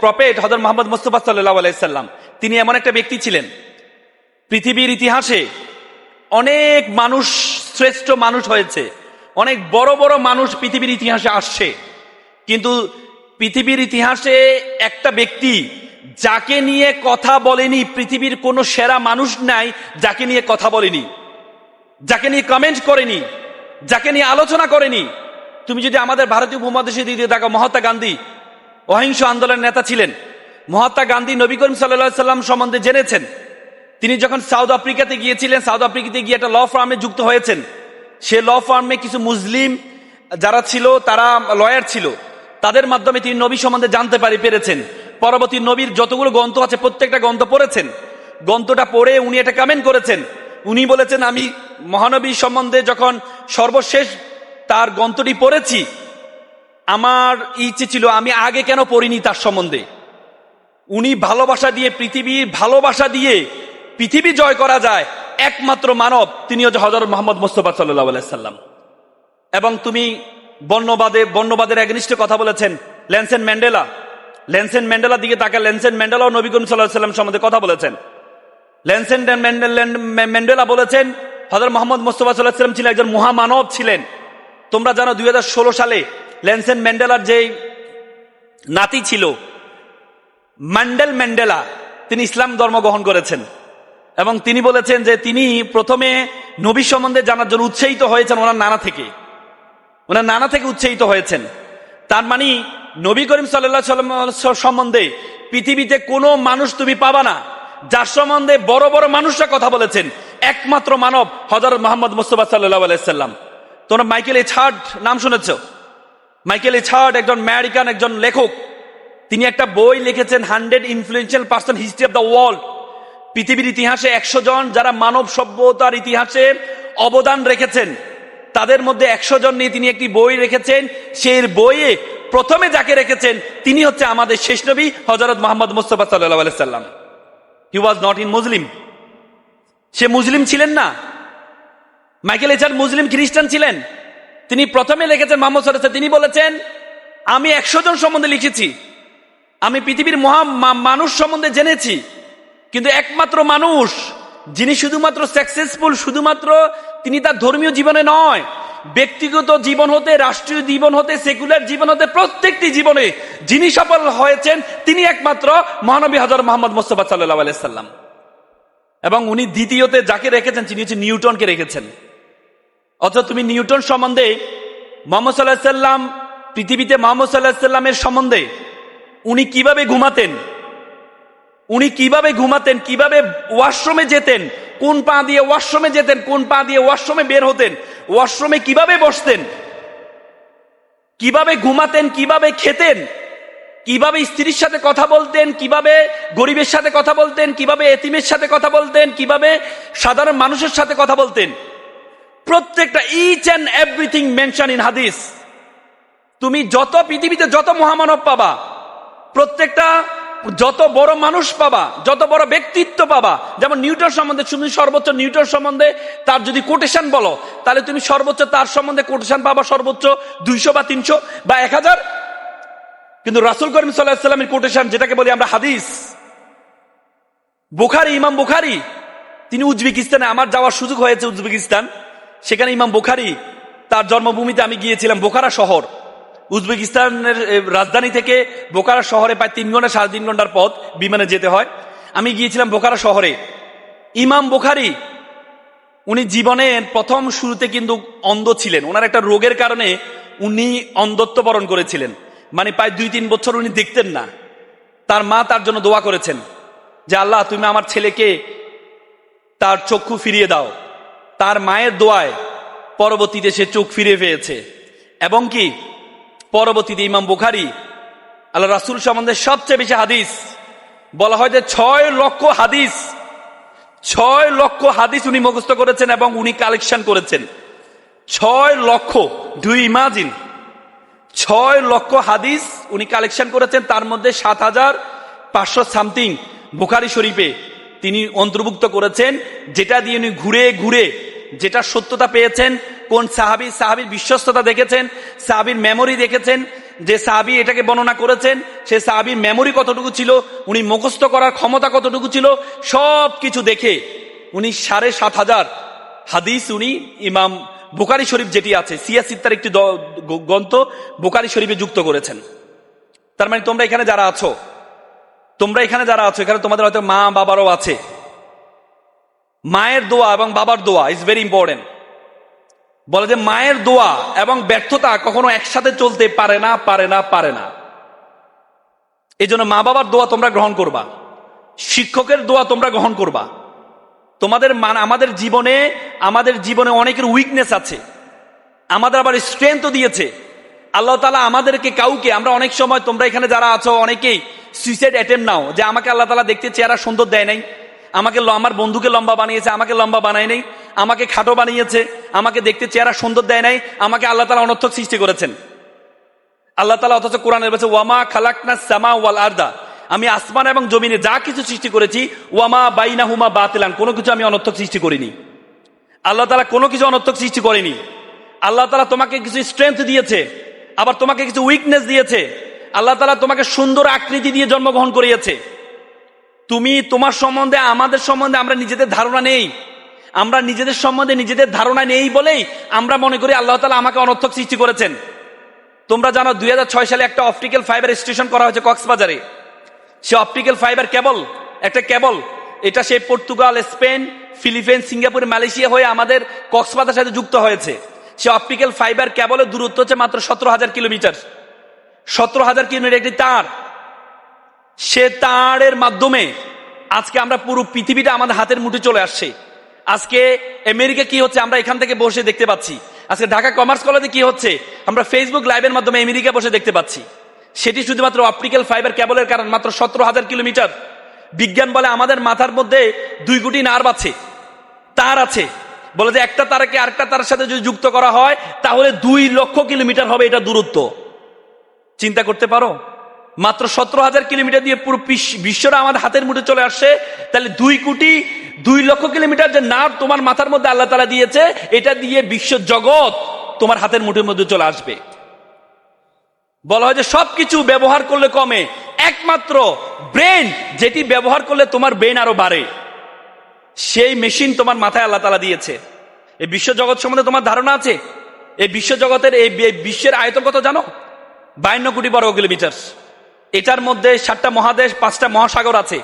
Prophet হজর মোহাম্মদ মুস্তফা সাল্লাহ আলাইসাল্লাম তিনি এমন একটা ব্যক্তি ছিলেন। পৃথিবীর ইতিহাসে অনেক মানুষ শ্রেষ্ঠ মানুষ হয়েছে। অনেক বড় বড় মানুষ পৃথিবীর ইতিহাসে আসছে। কিন্তু পৃথিবীর ইতিহাসে একটা ব্যক্তি যাকে নিয়ে কথা বলেনি পৃথিবীর কোনো সেরা মানুষ নাই, যাকে নিয়ে কথা বলেনি। যাকে নিয়ে কমেন্ট করেনি। যাকে নিয়ে আলোচনা করেনি। তুমি যদি আমাদের ভারতীয় উপমহাদেশে দিয়ে দেখো মহাত্মা গান্ধী অহিংস আন্দোলনের নেতা ছিলেন। মহাত্মা গান্ধী নবী করিম সাল্লা সাল্লাম সম্বন্ধে জেনেছেন। তিনি যখন সাউথ আফ্রিকাতে গিয়েছিলেন, সাউথ আফ্রিকাতে গিয়ে একটা ল ফার্মে যুক্ত হয়েছেন। সে ল ফার্মে কিছু মুসলিম যারা ছিল, তারা লয়ার ছিল। তাদের মাধ্যমে তিনি নবী সম্বন্ধে জানতে পারি পেরেছেন। পরবর্তী নবীর যতগুলো গ্রন্থ আছে, প্রত্যেকটা গ্রন্থ পড়েছেন। গ্রন্থটা পড়ে উনি এটা কমেন্ট করেছেন। উনি বলেছেন, আমি মহানবী সম্বন্ধে যখন সর্বশেষ তার গ্রন্থটি পড়েছি আমার ইচ্ছে ছিল, আমি আগে কেন পড়িনি তার সম্বন্ধে? উনি ভালোবাসা দিয়ে, পৃথিবীর ভালোবাসা দিয়ে পৃথিবী জয় করা যায় একমাত্র মানব, তিনি হচ্ছে হজরত মোহাম্মদ মোস্তফা সাল্লাহ সাল্লাম। এবং তুমি বর্ণবাদে, বর্ণবাদের একনিষ্ঠ কথা বলেছেন ল্যান্সেন ম্যান্ডেলা। ল্যান্সেন ম্যান্ডেলার দিকে তাকে ল্যান্সেন ম্যান্ডেলা ও নবী করিম সাল্লাহ সাল্লাম সম্বন্ধে কথা বলেছেন। ল্যান্সেন ম্যান্ডেলা বলেছেন হজরত মোহাম্মদ মোস্তফা সাল্লাহ সাল্লাম ছিলেন একজন মহামানব ছিলেন। তোমরা জানো দুই হাজার ষোলো সালে ল্যান্সেন ম্যান্ডেলার যে নাতি ছিল, ম্যান্ডেল ম্যান্ডেলা, তিনি ইসলাম ধর্ম গ্রহণ করেছেন। এবং তিনি বলেছেন যে তিনি প্রথমে নবী সম্বন্ধে জানার জন্য উৎসাহিত হয়েছেন ওনার নানা থেকে। ওনার নানা থেকে উৎসাহিত হয়েছেন। তার মানে নবী করিম সাল্লাম সম্বন্ধে পৃথিবীতে কোনো মানুষ তুমি পাবা না, যার সম্বন্ধে বড় বড় মানুষরা কথা বলেছেন। একমাত্র মানব হজরত মোহাম্মদ মুস্তফা সাল্লাহ আলাইসাল্লাম তোমরা মাইকেল এছাড নাম শুনেছ? মাইকেল এছাড একজন আমেরিকান, একজন লেখক। তিনি একটা বই লিখেছেন, hundred influential person history of the world. পৃথিবীর ইতিহাসে একশো জন যারা মানব সভ্যতার ইতিহাসে অবদান রেখেছেন, তাদের মধ্যে একশো জন নিয়ে তিনি একটি বই রেখেছেন। সেই বইয়ে প্রথমে যাকে রেখেছেন, তিনি হচ্ছে আমাদের শেষ নবী হজরত মোহাম্মদ মুস্তফা সাল্লাহ সাল্লাম। হি ওয়াজ নট ইন মুসলিম সে মুসলিম ছিলেন না। মাইকেল এচার মুসলিম খ্রিস্টান ছিলেন। তিনি প্রথমে লিখেছেন মোহাম্মদ সাল্লাহ তিনি বলেছেন, আমি একশো জন সম্বন্ধে লিখেছি। আমি পৃথিবীর মহা মানুষ সম্বন্ধে জেনেছি, কিন্তু একমাত্র মানুষ, যিনি শুধুমাত্র সাকসেসফুল শুধুমাত্র তিনি তার ধর্মীয় জীবনে নয়, ব্যক্তিগত জীবন হতে, রাষ্ট্রীয় জীবন হতে সেকুলার জীবন হতে, প্রত্যেকটি জীবনে যিনি সফল হয়েছেন, তিনি একমাত্র মহানবী হাজার মোহাম্মদ মোস্তফা সাল্লাহ আলাইসাল্লাম এবং উনি দ্বিতীয়তে যাকে রেখেছেন, তিনি হচ্ছে নিউটনকে রেখেছেন। অথচ তুমি নিউটন সম্বন্ধে মোহাম্মদ সাল্লাহ সাল্লাম, পৃথিবীতে মোহাম্মদ সাল্লাহ সাল্লামের সম্বন্ধে উনি কীভাবে ঘুমাতেন? উনি কীভাবে ঘুমাতেন? কীভাবে ওয়াশরুমে যেতেন? কোন পা দিয়ে ওয়াশরুমে যেতেন? কোন পা দিয়ে ওয়াশরুমে বের হতেন? ওয়াশরুমে কীভাবে বসতেন? কীভাবে ঘুমাতেন? কীভাবে খেতেন? কীভাবে স্ত্রীর সাথে কথা বলতেন? কীভাবে গরিবের সাথে কথা বলতেন? কীভাবে এতিমের সাথে কথা বলতেন? কীভাবে সাধারণ মানুষের সাথে কথা বলতেন? প্রত্যেকটা each and everything mention in হাদিস তুমি যত পৃথিবীতে যত মহামানব পাবা, প্রত্যেকটা যত বড় মানুষ পাবা, যত বড় ব্যক্তিত্ব পাবা, যেমন নিউটন সম্বন্ধে, তুমি সর্বোচ্চ নিউটন সম্বন্ধে তার যদি কোটেশন বলো, তাহলে তুমি সর্বোচ্চ তার সম্বন্ধে কোটেশন পাবা সর্বোচ্চ দুইশো বা তিনশো বা এক হাজার। কিন্তু রাসুল করিম সাল্লাহামের কোটেশন যেটাকে বলি আমরা হাদিস, বুখারি, ইমাম বুখারি, তিনি উজবেকিস্তানে, আমার যাওয়ার সুযোগ হয়েছে উজবেকিস্তান। সেখানে ইমাম বুখারি তার জন্মভূমিতে আমি গিয়েছিলাম বোখারা শহর। উজবেকিস্তানের রাজধানী থেকে বোকারা শহরে প্রায় তিন ঘণ্টা, সাড়ে তিন ঘণ্টার পথ বিমানে যেতে হয়। আমি গিয়েছিলাম বোকারা শহরে। ইমাম বোখারি, উনি জীবনের প্রথম শুরুতে কিন্তু অন্ধ ছিলেন। ওনার একটা রোগের কারণে উনি অন্ধত্ব বরণ করেছিলেন। মানে প্রায় দুই, তিন বছর উনি দেখতেন না। তার মা তার জন্য দোয়া করেছেন যে, আল্লাহ, তুমি আমার ছেলেকে তার চক্ষু ফিরিয়ে দাও। তার মায়ের দোয়ায় পরবর্তীতে সে চোখ ফিরে পেয়েছে। এবং কি? পরবর্তীতে ইমাম বুখারি, আল্লাহ রাসুল সম্বন্ধে সবচেয়ে বেশি হাদিস বলা হয় যে ছয় লক্ষ হাদিস, ছয় লক্ষ হাদিস উনি মুখস্থ করেছেন এবং উনি কালেকশন করেছেন। ছয় লক্ষ ডু ইমাজিন ছয় লক্ষ হাদিস উনি কালেকশন করেছেন, তার মধ্যে সাত হাজার পাঁচশো সামথিং বুখারি শরীফে। তিনি অন্তর্ভুক্ত করেছেন, যেটা দিয়ে উনি ঘুরে ঘুরে যেটা সত্যতা পেয়েছেন, কোন সাহাবি, সাহাবির বিশ্বস্ততা দেখেছেন, সাহাবির মেমোরি দেখেছেন, যে সাহাবি এটাকে বর্ণনা করেছেন, সে সাহাবির মেমোরি কতটুকু ছিল, উনি মুখস্থ করার ক্ষমতা কতটুকু ছিল, সব কিছু দেখে উনি সাড়ে সাত হাজার হাদিস উনি ইমাম বোকারি শরীফ যেটি আছে সিয়াসিত্তার একটি গ্রন্থ বোকারি শরীফে যুক্ত করেছেন। তার মানে তোমরা এখানে যারা আছো তোমরা এখানে যারা আছো, এখানে তোমাদের হয়তো মা বাবারও আছে। মায়ের দোয়া এবং বাবার দোয়া ইজ ভেরি ইম্পর্টেন্ট বলে যে মায়ের দোয়া এবং ব্যর্থতা কখনো একসাথে চলতে পারে না পারে না পারে না। এই জন্য মা বাবার দোয়া তোমরা গ্রহণ করবা। শিক্ষকের দোয়া তোমরা গ্রহণ করবা। তোমাদের মান আমাদের জীবনে আমাদের জীবনে অনেকের উইকনেস আছে। আমাদের আবার স্ট্রেংথও দিয়েছে। আল্লাহ তালা আমাদেরকে কাউকে আমরা অনেক সময় তোমরা এখানে যারা আছো, অনেকেই সুইসাইড অ্যাটেম্প নাও, যে আমাকে আল্লাহ তালা দেখতে চেহারা সুন্দর দেয় নাই, আমাকে আমার বন্ধুকে লম্বা বানিয়েছে, আমাকে লম্বা বানায় নাই, আমাকে খাটো বানিয়েছে, আমাকে দেখতে চেহারা সুন্দর দেয় নাই, আমাকে আল্লাহ তালা অনর্থক সৃষ্টি করেছেন। আল্লাহ তালা অথচ কোরআনের বলছে, ওয়ামা খালাকনা সামা ওয়াল আর্দা। আমি আসমান এবং জমিনে যা কিছু সৃষ্টি করেছি, ওয়ামা বাইনা হুমা বাতিলান, কোনো কিছু আমি অনর্থক সৃষ্টি করিনি। আল্লাহ তালা কোনো কিছু অনর্থক সৃষ্টি করেনি। আল্লাহ তালা তোমাকে কিছু স্ট্রেংথ দিয়েছে, আবার তোমাকে কিছু উইকনেস দিয়েছে। আল্লাহ তালা তোমাকে সুন্দর আকৃতি দিয়ে জন্মগ্রহণ করিয়েছে। তুমি তোমার সম্বন্ধে, আমাদের সম্বন্ধে আমরা নিজেদের ধারণা নেই। আমরা নিজেদের সম্বন্ধে নিজেদের ধারণা নেই বলেই আমরা মনে করি আল্লাহ তালা আমাকে অনর্থক সৃষ্টি করেছেন। তোমরা জানো দুই হাজার ছয় সালে একটা অপটিক্যাল ফাইবার স্টেশন করা হয়েছে কক্সবাজারে। সে অপটিক্যাল ফাইবার কেবল, একটা কেবল, এটা সে Portugal, Spain Philippine Singapore, Malaysia হয়ে আমাদের কক্সবাজার সাথে যুক্ত হয়েছে। সে অপটিক্যাল ফাইবার কেবলের দূরত্ব হচ্ছে মাত্র সতেরো হাজার কিলোমিটার। সতেরো হাজার কিলোমিটার একটি তার। সে তারের মাধ্যমে আজকে আমরা পুরো পৃথিবীটা আমাদের হাতের মুঠে চলে আসছে। আজকে আমেরিকা কি হচ্ছে আমরা এখান থেকে বসে দেখতে পাচ্ছি। আজকে ঢাকা কমার্স কলেজে কি হচ্ছে আমরা ফেসবুক লাইভের মাধ্যমে আমেরিকা বসে দেখতে পাচ্ছি। সেটি শুধুমাত্র অপটিক্যাল ফাইবার কেবলের কারণ মাত্র সতেরো হাজার কিলোমিটার। বিজ্ঞান বলে আমাদের মাথার মধ্যে দুই কোটি নার্ভ আছে, তার আছে। বলে যে একটা তারকে আরেকটা তারের সাথে যদি যুক্ত করা হয়, তাহলে দুই লক্ষ কিলোমিটার হবে এটা দূরত্ব। চিন্তা করতে পারো? মাত্র সতেরো হাজার কিলোমিটার দিয়ে পুরো বিশ্বটা আমাদের হাতের মুঠে চলে আসছে। তাহলে দুই কোটি দুই লক্ষ কিলোমিটার যে নার্ভ তোমার মাথার মধ্যে আল্লাহ তালা দিয়েছে, এটা দিয়ে বিশ্ব জগৎ তোমার হাতের মুঠের মধ্যে চলে আসবে। বলা হয় যে সবকিছু ব্যবহার করলে কমে। একমাত্র ব্রেন যেটি ব্যবহার করলে তোমার ব্রেন আরও বাড়ে, সেই মেশিন তোমার মাথায় আল্লাহ তালা দিয়েছে। এই বিশ্ব জগৎ সম্বন্ধে তোমার ধারণা আছে? এই বিশ্ব জগতের এই বিশ্বের আয়তন কত জানো? বায়ান্ন কোটি বর্গ কিলোমিটার। এটার মধ্যে সাতটা মহাদেশ, পাঁচটা মহাসাগর আছে।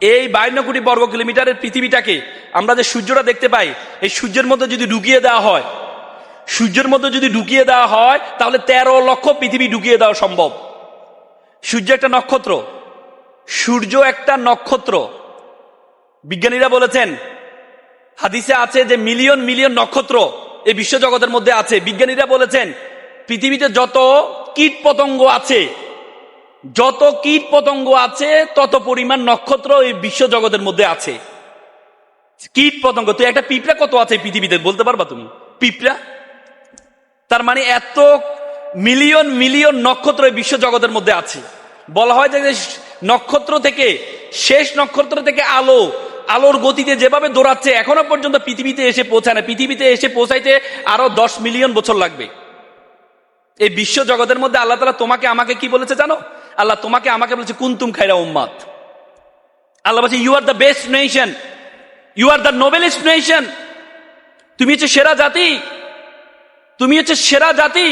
এই বায়ান্ন কোটি বর্গ কিলোমিটারের পৃথিবীটাকে আমরা যে সূর্যটা দেখতে পাই, এই সূর্যের মধ্যে যদি ঢুকিয়ে দেওয়া হয়, সূর্যের মধ্যে যদি ঢুকিয়ে দেওয়া হয়, তাহলে তেরো লক্ষ পৃথিবী ঢুকিয়ে দেওয়া সম্ভব। সূর্য একটা নক্ষত্র। সূর্য একটা নক্ষত্র। বিজ্ঞানীরা বলেছেন, হাদিসে আছে যে মিলিয়ন মিলিয়ন নক্ষত্র এই বিশ্বজগতের মধ্যে আছে। বিজ্ঞানীরা বলেছেন, পৃথিবীতে যত কীট পতঙ্গ আছে। যত কীট পতঙ্গ আছে, তত পরিমাণ নক্ষত্র এই বিশ্বজগতের মধ্যে আছে। কীট পতঙ্গ তুই একটা পিঁপড়া কত আছে পৃথিবীতে, বলতে পারবা তুমি? পিঁপড়া? তার মানে এত মিলিয়ন মিলিয়ন নক্ষত্র এই বিশ্বজগতের মধ্যে আছে। বলা হয় যে নক্ষত্র থেকে, শেষ নক্ষত্র থেকে আলো, আলোর গতিতে যেভাবে দৌড়াচ্ছে, এখনও পর্যন্ত পৃথিবীতে এসে পৌঁছায় না। পৃথিবীতে এসে পৌঁছাইতে আরও দশ মিলিয়ন বছর লাগবে। এই বিশ্ব জগতের মধ্যে আল্লাহ তালা তোমাকে, আমাকে কি বলেছে জানো? আল্লাহ তোমাকে, আমাকে বলেছে, কুন্তুম খাইরা উম্মাদ আল্লাহ বলছে you are the best nation you are the noblest nation তুমি হচ্ছে সেরা জাতি। তুমি হচ্ছে সেরা জাতি।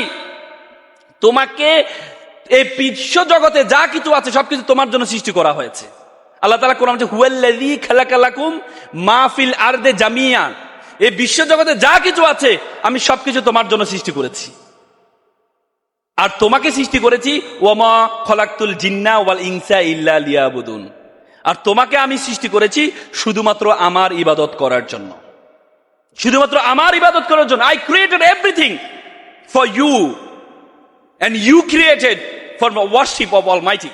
তোমাকে, এই বিশ্ব জগতে যা কিছু আছে, সবকিছু তোমার জন্য সৃষ্টি করা হয়েছে। আল্লাহ তালা কোরআন হচ্ছে খালাকালাকুম মাহফিল আরদে জামিয়া এই বিশ্ব জগতে যা কিছু আছে, আমি সবকিছু তোমার জন্য সৃষ্টি করেছি। আর তোমাকে সৃষ্টি করেছি ওমা খলাক্তুল জিন্না ওয়াল ইনসা ইল্লা লিয়াবুদুন। আর তোমাকে আমি সৃষ্টি করেছি শুধুমাত্র আমার ইবাদত করার জন্য। শুধুমাত্র আমার ইবাদত করার জন্য। I created everything for you and you created for worship of almighty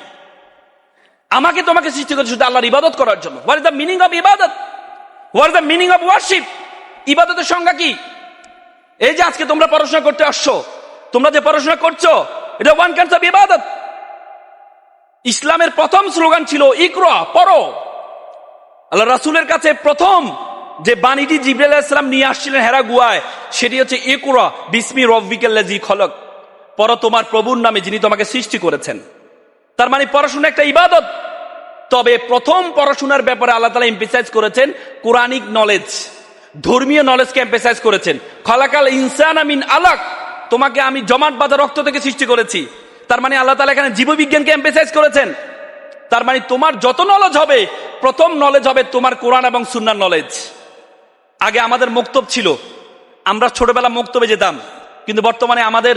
আমাকে তোমাকে সৃষ্টি করেছে শুধু আল্লাহর ইবাদত করার জন্য। What is the meaning of ইবাদত what is the meaning of worship ইবাদতের সংজ্ঞা কি? এই যে আজকে তোমরা পড়াশোনা করতে আসছো তোমরা যে পড়াশোনা করছ, এটা ওয়ান কাইন্ডস অফ ইবাদত ইসলামের প্রথম স্লোগান ছিল, ইকরা, পড়ো। আল্লাহ রাসুলের কাছে প্রথম যে বাণীটি জিব্রাইল ইসলাম নিয়ে আসছিলেন হেরা গুয়ায় সেটি হচ্ছে, ইকরা, বিসমি রব্বিকাল্লাজি খলক। পর তোমার প্রভুর নামে যিনি তোমাকে সৃষ্টি করেছেন। তার মানে পড়াশোনা একটা ইবাদত। তবে প্রথম পড়াশোনার ব্যাপারে আল্লাহ তালা এম্পেসাইজ করেছেন, কোরআনিক নলেজ ধর্মীয় নলেজকে এম্পেসাইজ করেছেন। খলাকাল ইনসান আমিন আলাক। তোমাকে আমি জমাট বাঁধা রক্ত থেকে সৃষ্টি করেছি। তার মানে আল্লাহ তালা এখানে জীববিজ্ঞানকে এম্পেসাইজ করেছেন। তার মানে তোমার যত নলেজ হবে, প্রথম নলেজ হবে তোমার কোরআন এবং সুন্নার নলেজ আগে আমাদের মুক্তব ছিল। আমরা ছোটবেলা মুক্তবে যেতাম। কিন্তু বর্তমানে আমাদের